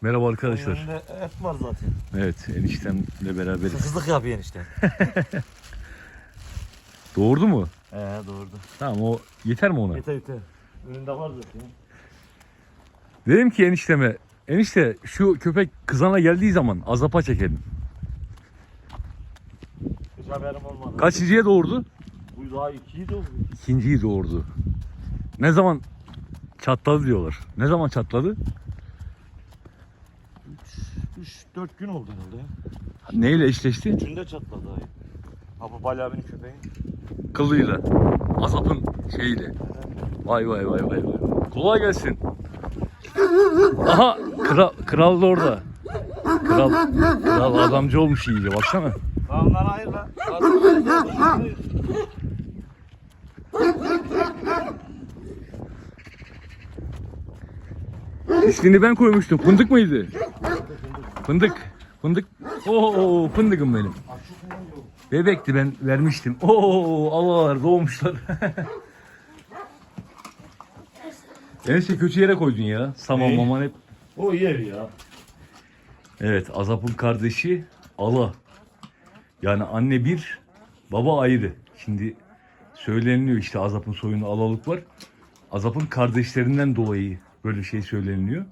Merhaba arkadaşlar. Önünde et var zaten. Evet eniştemle beraberiz. Hızlık yapıyor işte. Doğurdu mu? He doğurdu. Tamam o yeter mi ona? Yeter yeter. Önünde var zaten. Dedim ki enişteme enişte şu köpek kızana geldiği zaman azapa çekelim. Hiç haberim olmadı. Kaçıncıya doğurdu? Bu daha ikiyi doğurdu. İkinciyi doğurdu. Ne zaman çatladı diyorlar. Ne zaman çatladı? 3-4 gün oldu herhalde. ya. Neyle eşleşti? Üçünde çatladı ay. Ha bu Bali abinin köpeği. Kılıyla. Azapın şeyiyle. Vay vay vay vay vay. Kolay gelsin. Aha kral, kral da orada. Kral, kral adamcı olmuş iyice baksana. Dağlar hayır lan. İsmini ben koymuştum. Fındık mıydı? Fındık. Fındık. Oo fındıkım benim. Bebekti ben vermiştim. Oo Allah'lar doğmuşlar. Enişte kötü yere koydun ya. Saman Ne? maman hep. O yer ya. Evet Azap'ın kardeşi Ala. Yani anne bir, baba ayrı. Şimdi söyleniliyor işte Azap'ın soyunda Alalık var. Azap'ın kardeşlerinden dolayı böyle şey söyleniliyor.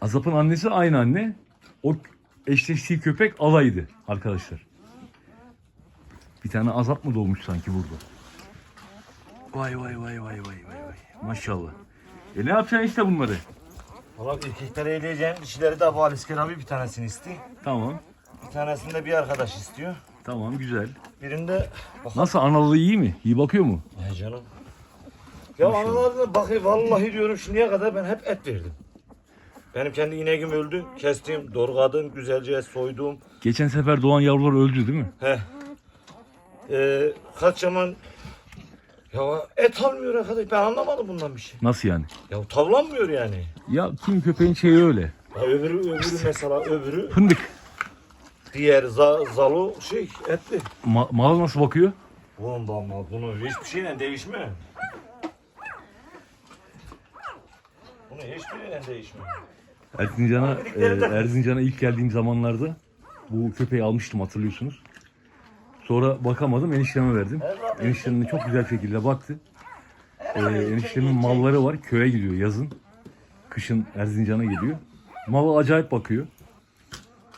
Azap'ın annesi aynı anne. O eşleştiği köpek Ala'ydı arkadaşlar. Bir tane Azap mı doğmuş sanki burada? Vay vay vay vay vay vay vay. Maşallah. E ne yapacaksın işte bunları? Valla erkekleri eleyeceğim. Dişileri de bu Alisker abi bir tanesini istiyor. Tamam. Bir tanesini de bir arkadaş istiyor. Tamam güzel. Birinde... Bak Nasıl analığı iyi mi? İyi bakıyor mu? Ne canım? Ya analarına bakayım vallahi diyorum şimdiye kadar ben hep et verdim. Benim kendi ineğim öldü. Kestim, dorgadım, güzelce soydum. Geçen sefer doğan yavrular öldü değil mi? He. Ee, kaç zaman ya et almıyor arkadaş. Ben anlamadım bundan bir şey. Nasıl yani? Ya tavlanmıyor yani. Ya kim köpeğin şeyi öyle. Ya öbürü öbürü mesela öbürü Fındık. diğer za, zalo şey etli. Ma- mala nasıl bakıyor? Bundan ama bunu hiçbir şeyle değişmiyor. Bunu hiçbiriyle değişmiyor. Erzincan'a, e, Erzincan'a ilk geldiğim zamanlarda bu köpeği almıştım hatırlıyorsunuz. Sonra bakamadım enişteme verdim. Eniştem de çok güzel şekilde baktı. E, eniştemin malları var köye gidiyor yazın. Kışın Erzincan'a geliyor. Malı acayip bakıyor.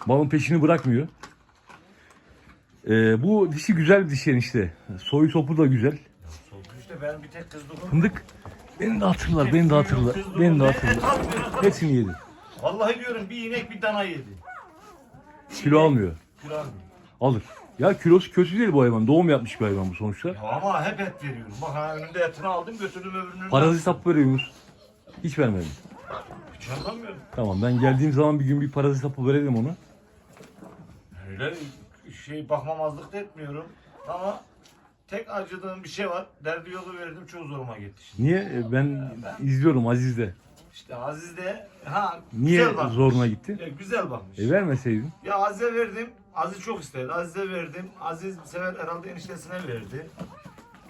Malın peşini bırakmıyor. E, bu dişi güzel bir dişi enişte. Soyu topu da güzel. İşte ben bir tek kızdığım. Fındık. Beni de hatırlar, beni de hatırlar. Beni de hatırlar. Hepsini yedi. Vallahi diyorum bir inek bir dana yedi. Kilo almıyor. Kilo almıyor. Alır. Ya kilosu kötü değil bu hayvan. Doğum yapmış bir hayvan bu sonuçta. Ya ama hep et veriyorum. Bak ha önünde etini aldım götürdüm öbürünü. Parazit hap veriyor? Hiç vermedim. Hiç anlamıyorum. Tamam ben geldiğim zaman bir gün bir parazit hapı verelim onu. Öyle şey bakmamazlık da etmiyorum. Ama tek acıdığım bir şey var. Derdi yolu verdim çok zoruma gitti. Niye? E, Ben izliyorum Aziz'de. İşte Aziz de ha Niye güzel bakmış. zoruna gitti? Ya, güzel bakmış. E vermeseydin. Ya Aziz'e verdim. Aziz çok istedi. Aziz'e verdim. Aziz bir sefer herhalde eniştesine verdi.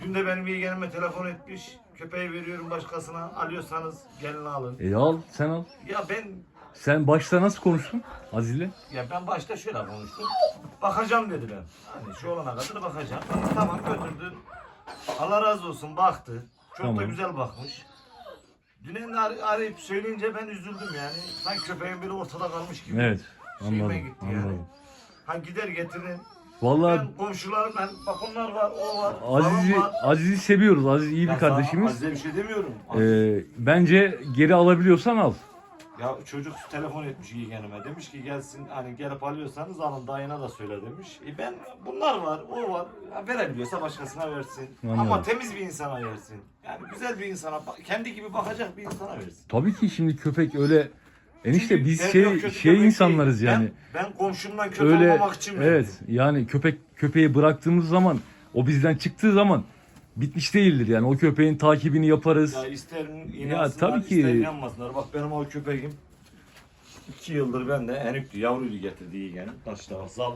Dün de benim yeğenime telefon etmiş. Köpeği veriyorum başkasına. Alıyorsanız gelin alın. E al sen al. Ya ben Sen başta nasıl konuştun Aziz'le? ya ben başta şöyle konuştum. Bakacağım dedi ben. Hani şu olana kadar bakacağım. Tamam götürdü. Allah razı olsun baktı. Çok da Tamam. güzel bakmış. Dün ar- arayıp söyleyince ben üzüldüm yani. Sanki köpeğin biri ortada kalmış gibi. Evet. Şeyime Anladım. gitti yani. Anladım. Ha gider getirin. Vallahi Ben komşularım ben bak onlar var o var. Aziz'i falan var. Aziz'i seviyoruz. Aziz iyi bir kardeşimiz. Aziz'e bir şey demiyorum. Ee, bence geri alabiliyorsan al. Ya çocuk telefon etmiş yeğenime demiş ki gelsin hani gelip alıyorsanız alın dayına da söyle demiş. E ben bunlar var o var ya verebiliyorsa başkasına versin. Anladım. Ama temiz bir insana versin. Yani güzel bir insana kendi gibi bakacak bir insana versin. Tabii ki şimdi köpek öyle enişte biz ben şey kötü şey insanlarız değil. yani. Ben, ben komşumdan kötü öyle olmamak için evet yani köpek köpeği bıraktığımız zaman o bizden çıktığı zaman bitmiş değildir yani o köpeğin takibini yaparız. Ya ister inansınlar, tabii ki. ister inanmasınlar. Bak benim o köpeğim iki yıldır ben de Enük'tü yavruydu getirdi yeğenim. Taşta zal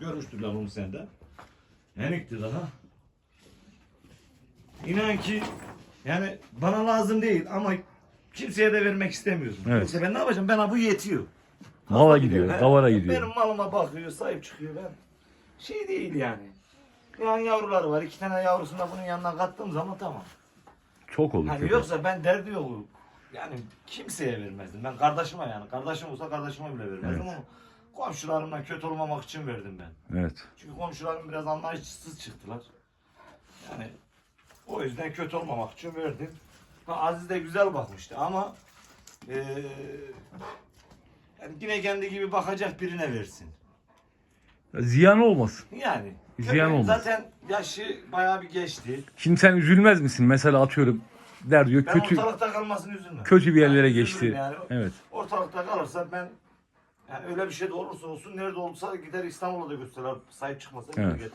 görmüştürler onu sende. Enük'tü daha. İnan ki yani bana lazım değil ama kimseye de vermek istemiyorum. Evet. Yoksa ben ne yapacağım? Ben bu yetiyor. Mala gidiyor, davara gidiyor. Benim malıma bakıyor, sahip çıkıyor ben. Şey değil yani. Yani yavruları var. iki tane yavrusunu da bunun yanına kattığım zaman tamam. Çok olur köpek. yoksa ben derdi yok. Yani kimseye vermezdim. Ben kardeşime yani. Kardeşim olsa kardeşime bile vermezdim Evet. ama komşularımla kötü olmamak için verdim ben. Evet. Çünkü komşularım biraz anlayışsız çıktılar. Yani o yüzden kötü olmamak için verdim. Ha, Aziz de güzel bakmıştı ama eee yani yine kendi gibi bakacak birine versin. Ziyan olmasın. Yani Ziyan olmaz. zaten yaşı bayağı bir geçti. Şimdi sen üzülmez misin? Mesela atıyorum der diyor Ben kötü ortalıkta kalmasını üzülmem. kötü bir yerlere Yani geçti. üzülürüm Yani. Evet. Ortalıkta kalırsa ben yani öyle bir şey de olursa olsun nerede olursa gider İstanbul'a da gösterir sahip çıkmasa Evet. evet.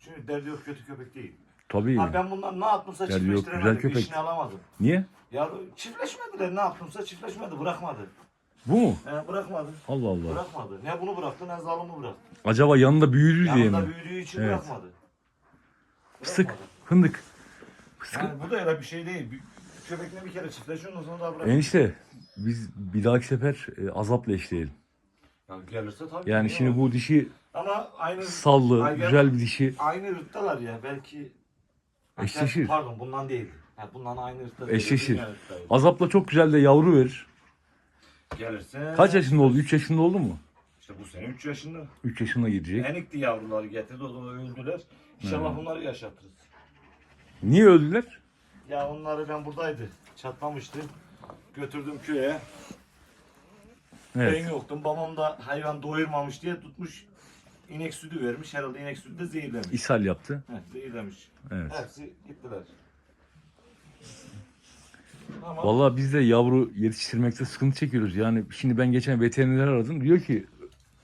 Çünkü derdi yok kötü köpek değil. Tabii. Ha ben bundan ne yaptımsa Derdi yok, çiftleştiremedim. güzel köpek. İşini alamadım. Niye? Ya çiftleşmediler ne yaptımsa çiftleşmedi bırakmadı. Bu mu? He, bırakmadı. Allah Allah. Bırakmadı. Ne bunu bıraktı ne zalımı bıraktı. Acaba yanında büyüdü diye Yanında mi? büyüdüğü için Evet. bırakmadı. Fıstık, Bırakmadı. fındık. Fıstık. Yani bu da öyle bir şey değil. Bir- Köpekle bir kere çiftleşiyor ondan sonra daha bırakmıyor. Enişte biz bir dahaki sefer e, azapla eşleyelim. Yani gelirse tabii. Yani ki şimdi ya. bu dişi Ama aynı sallı, Ay, gel- güzel bir dişi. aynı ırktalar ya belki Eşleşir. Pardon bundan değil. Ha, bundan aynı değil. Eşleşir. Azapla çok güzel de yavru verir. Gelirse Kaç yaşında oldu? 3 yaşında oldu mu? İşte bu sene 3 yaşında. 3 yaşına girecek. Enikli yavruları getirdi o da öldüler. İnşallah bunları yaşatırız. Niye öldüler? Ya onları ben buradaydı. Çatlamıştı. Götürdüm köye. Evet. Ben yoktum. Babam da hayvan doyurmamış diye tutmuş. inek sütü vermiş. Herhalde inek sütü de zehirlemiş. İshal yaptı. Heh, zehirlemiş. Evet. Hepsi gittiler. Ama Vallahi biz de yavru yetiştirmekte sıkıntı çekiyoruz. Yani şimdi ben geçen veteriner aradım. Diyor ki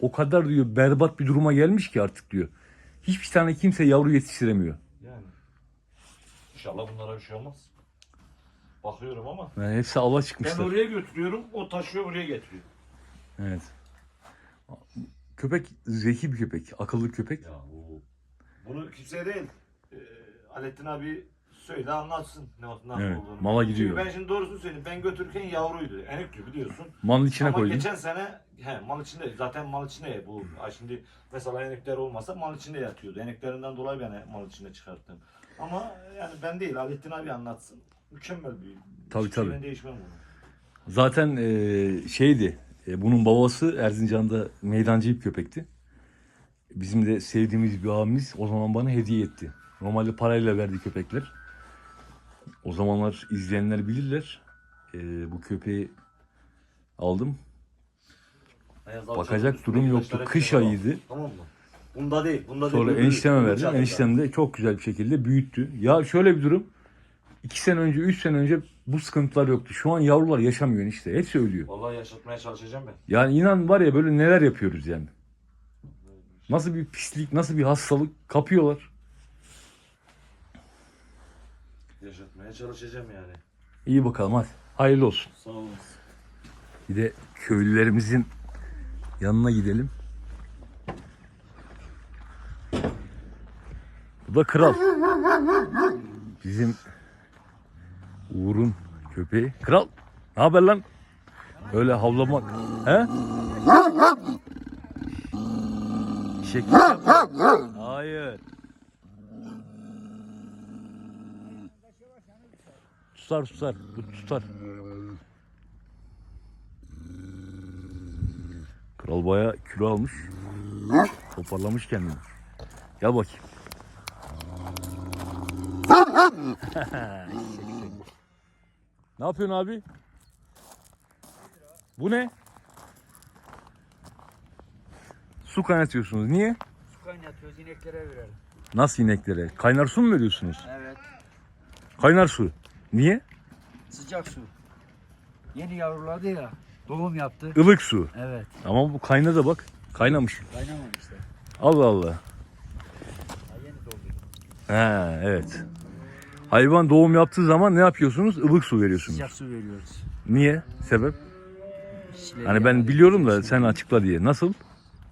o kadar diyor berbat bir duruma gelmiş ki artık diyor. Hiçbir tane kimse yavru yetiştiremiyor. yani. İnşallah bunlara bir şey olmaz. Bakıyorum ama. Yani hepsi Ben çıkmışlar. oraya götürüyorum. O taşıyor buraya getiriyor. Evet. Köpek zeki bir köpek, akıllı köpek. Ya bu. Bunu kimseye değil. Ee, Alettin abi söyle anlatsın ne nasıl Evet, olduğunu. mala gidiyor. Çünkü ben şimdi doğrusunu söyleyeyim. Ben götürürken yavruydu. Enikli biliyorsun. Malın içine Ama koydum. geçen sene he, mal içinde zaten mal içinde bu şimdi mesela enekler olmasa mal içinde yatıyordu. Eneklerinden dolayı ben mal içinde çıkarttım. Ama yani ben değil Alettin abi anlatsın. Mükemmel bir. Tabii, hiçbir tabii. Ben değişmem bunu. Zaten e, şeydi. e, bunun babası Erzincan'da meydancı bir köpekti. Bizim de sevdiğimiz bir abimiz o zaman bana hediye etti. Normalde parayla verdi köpekler. O zamanlar izleyenler bilirler. E, bu köpeği aldım. Ayaz abi Bakacak çok durum yoktu. Kış bak. ayıydı. Tamam mı? Bunda değil. Bunda Sonra değil. öbürü- enişteme öbürü verdim. çadırda. Eniştem de çok güzel bir şekilde büyüttü. Ya şöyle bir durum. iki sene önce, üç sene önce bu sıkıntılar yoktu. Şu an yavrular yaşamıyor enişte. Hepsi ölüyor. Vallahi yaşatmaya çalışacağım ben. Yani inan var ya böyle neler yapıyoruz yani. Nasıl bir pislik, nasıl bir hastalık kapıyorlar. Yaşatmaya çalışacağım yani. İyi bakalım hadi. Hayırlı olsun. Sağ olun. Bir de köylülerimizin yanına gidelim. Bu da kral. Bizim Uğur'un köpeği. Kral. Ne haber lan? Öyle havlamak. He? Şekil. Hayır. Susar susar. Bu tutar. Kral bayağı kilo almış. Toparlamış kendini. Gel bakayım. ne yapıyorsun abi? Bu ne? Su kaynatıyorsunuz. Niye? Su kaynatıyoruz ineklere verelim. Nasıl ineklere? Kaynar su mu veriyorsunuz? Evet. Kaynar su. Niye? Sıcak su. Yeni yavruladı ya. Doğum yaptı. Ilık su. Evet. Ama bu kaynadı bak. Kaynamış. Kaynamamışlar. Allah Allah. Daha yeni doğdu. He evet. Hayvan doğum yaptığı zaman ne yapıyorsunuz? Ilık su veriyorsunuz. Sıcak su veriyoruz. Niye? Sebep? İçleri Hani ben yara- biliyorum da sen açıkla diye. Nasıl?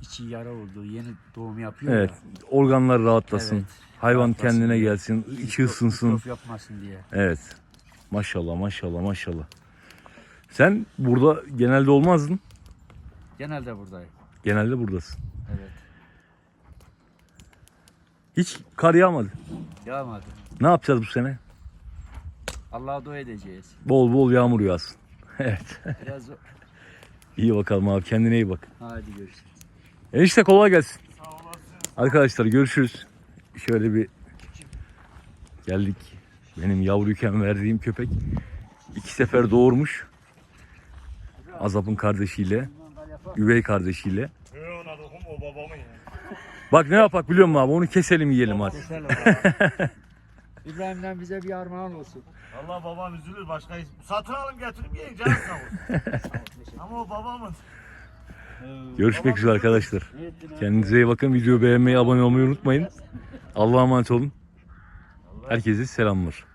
İçi yara oldu. Yeni doğum yapıyor Evet. ya. Organlar rahatlasın. Evet. Hayvan Rahatlasın kendine diye. gelsin. içi ısınsın. Mikrof yapmasın diye. Evet. Maşallah maşallah maşallah. Sen burada genelde olmazdın. Genelde buradayım. Genelde buradasın. Evet. Hiç kar yağmadı. Yağmadı. Ne yapacağız bu sene? Allah'a dua edeceğiz. Bol bol yağmur yağsın. evet. Biraz İyi bakalım abi kendine iyi bak. Hadi görüşürüz. Enişte kolay gelsin. Sağ olasın. Arkadaşlar görüşürüz. Şöyle bir geldik. Benim yavruyken verdiğim köpek iki sefer doğurmuş. Azap'ın kardeşiyle, üvey kardeşiyle. Bak ne yapak biliyor musun abi? Onu keselim yiyelim hadi. Keselim İbrahim'den bize bir armağan olsun. Allah babam üzülür başka hiç. Satın alın getirip yiyin canı sağ olsun. Ama o babamın. Görüşmek üzere arkadaşlar. Kendinize iyi bakın. Videoyu beğenmeyi, abone olmayı unutmayın. Allah'a emanet olun. Herkese selamlar.